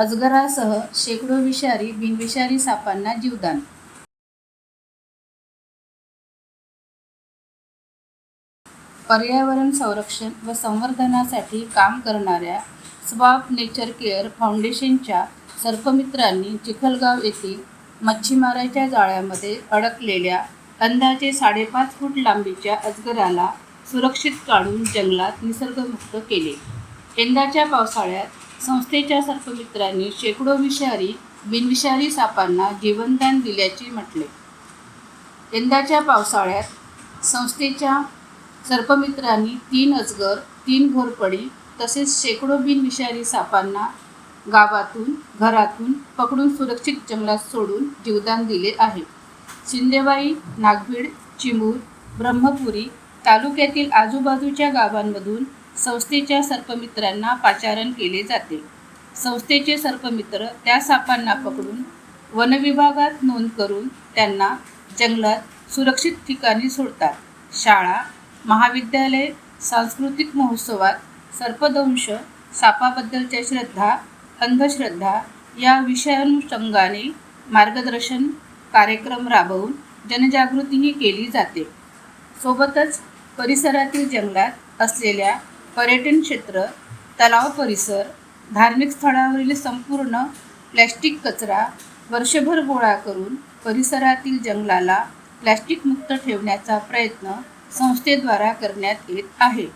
अजगरासह शेकडो विषारी बिनविषारी सापांना जीवदान. पर्यावरण संरक्षण व संवर्धनासाठी काम करणाऱ्या स्वाप नेचर केअर फाउंडेशनच्या सर्पमित्रांनी चिखलगाव येथील मच्छीमाराच्या जाळ्यामध्ये अडकलेल्या अंदाजे साडेपाच फूट लांबीच्या अजगराला सुरक्षित काढून जंगलात निसर्गमुक्त केले. यंदाच्या पावसाळ्यात संस्थेच्या सर्पमित्रांनी शेकडो विषारी बिनविषारी सापांना जीवनदान दिल्याचे म्हटले. यंदाच्या पावसाळ्यात संस्थेच्या सर्पमित्रांनी तीन अजगर तीन घोरपडी तसेच शेकडो बिनविषारी सापांना गावातून घरातून पकडून सुरक्षित जंगलात सोडून जीवदान दिले आहे. शिंदेबाई नागभीड चिमूर ब्रह्मपुरी तालुक्यातील आजूबाजूच्या गावांमधून संस्थेच्या सर्पमित्रांना पाचारण केले जाते. संस्थेचे सर्पमित्र त्या सापांना पकडून वनविभागात नोंद करून त्यांना जंगलात सुरक्षित ठिकाणी सोडतात. शाळा महाविद्यालय सांस्कृतिक महोत्सवात सर्पदंश सापाबद्दलच्या श्रद्धा अंधश्रद्धा या विषयानुषंगाने मार्गदर्शन कार्यक्रम राबवून जनजागृतीही केली जाते. सोबतच परिसरातील जंगलात असलेल्या पर्यटन क्षेत्र तलाव परिसर धार्मिक स्थळावरील संपूर्ण प्लॅस्टिक कचरा वर्षभर गोळा करून परिसरातील जंगलाला प्लॅस्टिकमुक्त ठेवण्याचा प्रयत्न संस्थेद्वारा करण्यात येत आहे.